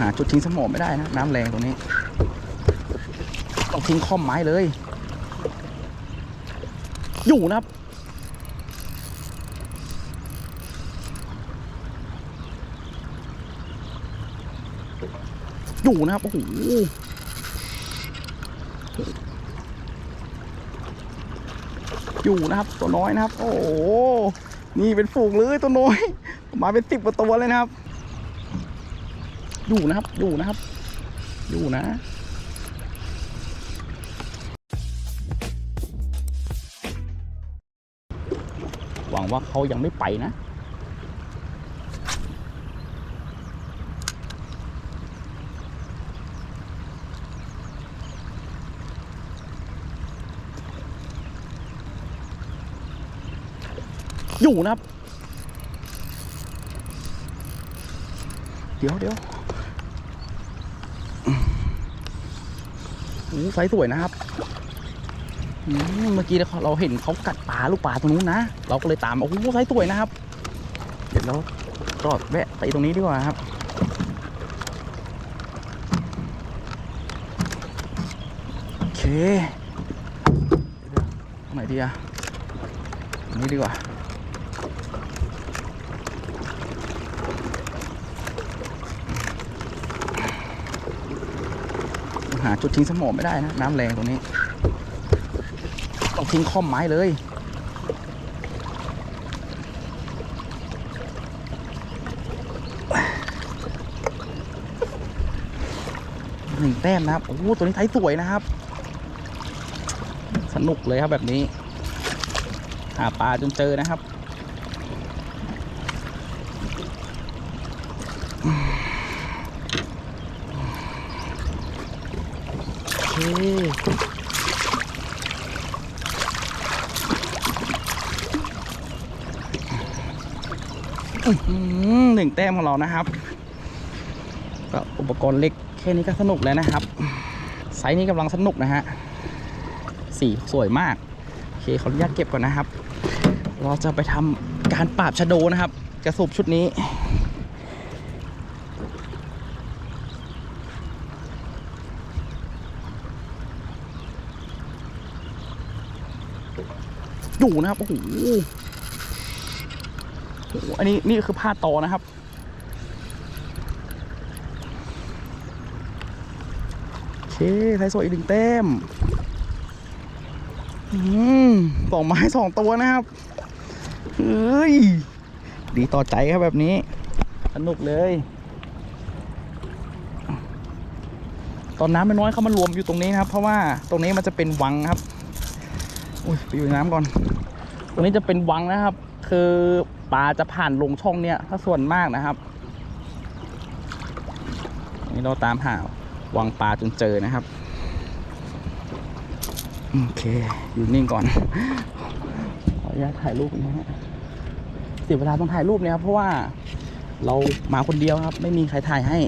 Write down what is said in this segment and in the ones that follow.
หาจุดทิ้งสมอไม่ได้นะน้ำแรงตรงนี้ ต้องทิ้งข้อมไม้เลย อยู่นะครับอยู่นะครับโอ้โหอยู่นะครับตัวน้อยนะครับ โอ้โหนี่เป็นฝูงเลยตัวน้อยมาเป็นสิบกว่าตัวเลยนะครับ อยู่นะครับอยู่นะครับอยู่นะหวังว่าเขายังไม่ไปนะ อยู่นะครับ เดี๋ยวเดี๋ยวโอ้ ไซส์สวยนะครับเมื่อกี้เราเห็นเขากัดปลาลูกปลาตรงนู้นนะ เราก็เลยตามโอ้โหไซส์สวยนะครับ เดี๋ยวเราก็แวะไปตรงนี้ดีกว่าครับโอเคยวตรงไหนดีอะนี้ดีกว่า หาจุดทิ้งสมอไม่ได้นะ น้ำแรงตรงนี้ ต้องทิ้งข้อมไม้เลย หนึ่งแต้มนะครับ โอ้โหตัวนี้ไทยสวยนะครับ สนุกเลยครับแบบนี้ หาปลาจนเจอนะครับ โอเคอื้อ หนึ่งแต้มของเรานะครับ ก็อุปกรณ์เล็กแค่นี้ก็สนุกแล้วนะครับ ไซส์นี้กำลังสนุกนะฮะ สีสวยมาก โอเคขออนุญาตเก็บก่อนนะครับ เราจะไปทำการปราบชะโดนะครับ กระสุบชุดนี้ อยู่นะครับโอ้โหอันนี้นี่คือผ้าตอนะครับ โอเคไทยสวยอีกหนึ่งแต้มอืมสองไม้สองตัวนะครับเฮ้ย ดีต่อใจครับแบบนี้ สนุกเลย ตอนน้ำไมันน้อยเขามารวมอยู่ตรงนี้นะครับ เพราะว่าตรงนี้มันจะเป็นวังครับ อุ้ยไปอยู่นน้ำก่อน ตรงนี้จะเป็นวังนะครับ คือปลาจะผ่านลงช่องเนี้ยถ้าส่วนมากนะครับ นี่เราตามหาวังปลาจนเจอนะครับ โอเค อยู่นิ่งก่อน ขออนุญาตถ่ายรูปนะฮะเสียเวลาต้องถ่ายรูปเนี่ยครับ เพราะว่าเรามาคนเดียวครับ ไม่มีใครถ่ายให้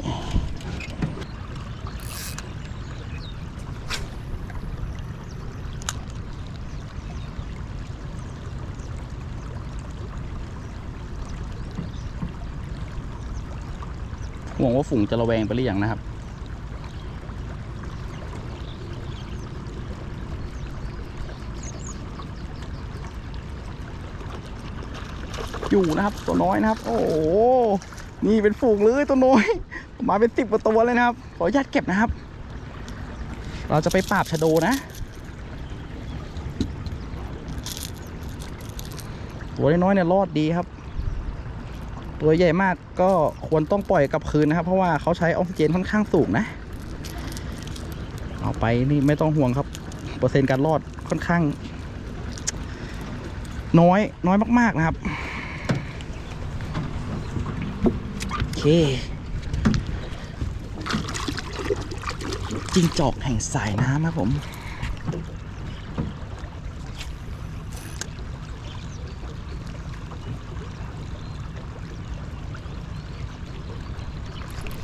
ห่วงว่าฝูงจะระแวงไปหรือยังนะครับ อยู่นะครับตัวน้อยนะครับ โอ้โหนี่เป็นฝูงเลยตัวน้อย มาเป็นสิบกว่าตัวเลยนะครับ ขออนุญาตเก็บนะครับ เราจะไปปราบชะโดนะตัวน้อยเนี่ยรอดดีครับ ตัวใหญ่มากก็ควรต้องปล่อยกลับคืนนะครับ เพราะว่าเขาใช้ออกซิเจนค่อนข้างสูงนะ เอาไปนี่ไม่ต้องห่วงครับ เปอร์เซ็นต์การรอดค่อนข้าง น้อยน้อยมาก ๆนะครับ โอเค จิงจอกแห่งสายน้ำครับผม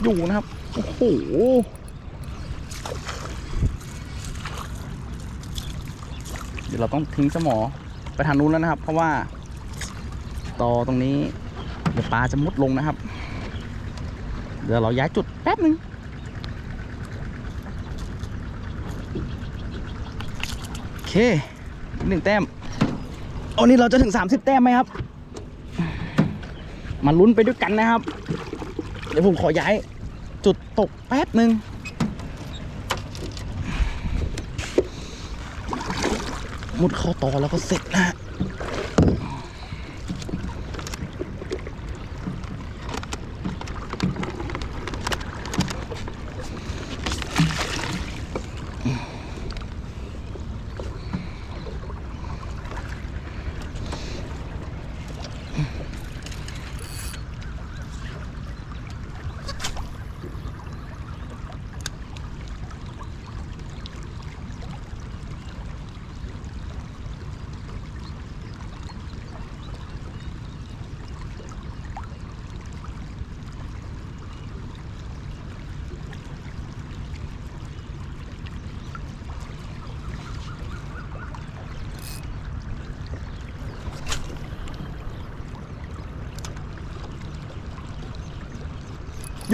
อยู่นะครับ โอ้โหเดี๋ยวเราต้องทิ้งสมอไปทางนู้นแล้วนะครับ เพราะว่าต่อตรงนี้ เดี๋ยวปลาจะมุดลงนะครับ เดี๋ยวเราย้ายจุดแป๊บนึงโอเคหนึ่งแต้มโอ้นี่เราจะถึง 30 แต้มไหมครับ มาลุ้นไปด้วยกันนะครับ เดี๋ยวผมขอย้าย ตกแป๊บหนึ่งมุดเข้าต่อแล้วก็เสร็จนะฮะ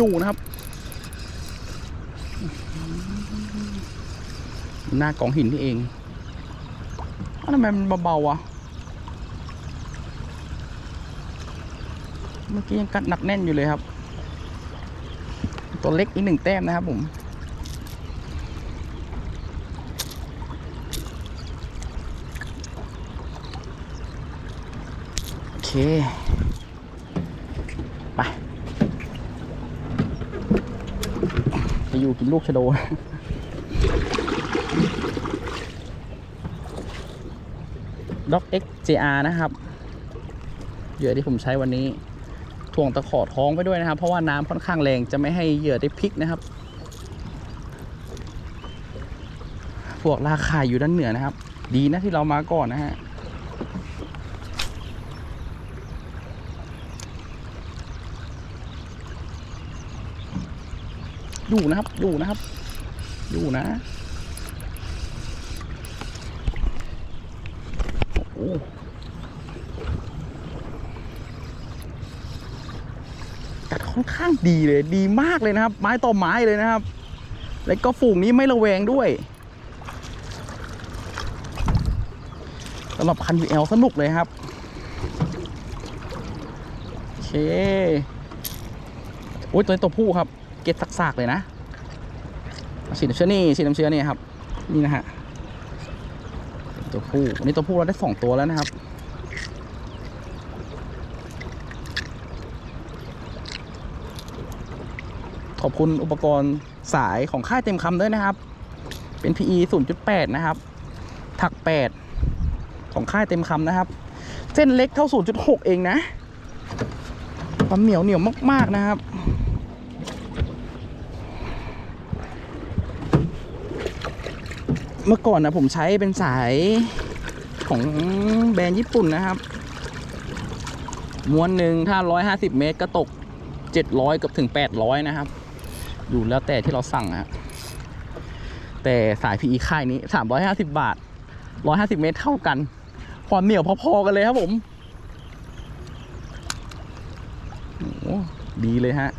อยู่นะครับหน้ากองหินนี่เองทำไมมันเบาๆวะเมื่อกี้ยังกัดหนักแน่นอยู่เลยครับ ตัวเล็กอีกหนึ่งแต้มนะครับผมโอเค ไป ไป อยู่กินลูกชะโดด็อก XJR นะครับเหยื่อที่ผมใช้วันนี้ถ่วงตะขอท้องไปด้วยนะครับ เพราะว่าน้ำค่อนข้างแรงจะไม่ให้เหยื่อได้พลิกนะครับ พวกราคาอยู่ด้านเหนือนะครับ ดีนะที่เรามาก่อนนะฮะ อยู่นะครับ อยู่นะครับ อยู่นะ โอ้โหกัดค่อนข้างดีเลย ดีมากเลยนะครับ ไม้ต่อไม้เลยนะครับ แล้วก็ฝูงนี้ไม่ระแวงด้วยสำหรับคัน VL สนุกเลยครับ โอเค โอ้ยตัวตัวผู้ครับ เก็ตซากๆเลยนะสีน้ำเชื้อนี่สีน้ำเชื้อนี่ครับ นี่นะฮะตัวผู้วันนี้ตัวผู้เราได้สองตัวแล้วนะครับขอบคุณอุปกรณ์สายของค่ายเต็มคำด้วยนะครับ เป็น PE 0.8 นะครับ ถัก 8 ของค่ายเต็มคำนะครับ เส้นเล็กเท่า 0.6 เองนะ ความเหนียวเหนียวมาก ๆ นะครับ เมื่อก่อนนะผมใช้เป็นสายของแบรนด์ญี่ปุ่นนะครับ ม้วนหนึ่งถ้า 150 เมตรก็ตก 700เกับถึง 800 นะครับ อยู่แล้วแต่ที่เราสั่งอะแต่สาย PE ค่ายนี้ 350 บาท 150 เมตรเท่ากัน ความเหนียวพอๆกันเลยครับผมโอ้ดีเลยฮะ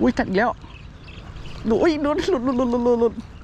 อุ้ยกัดอีกแล้ว ดูอุ้ยดูหลุดห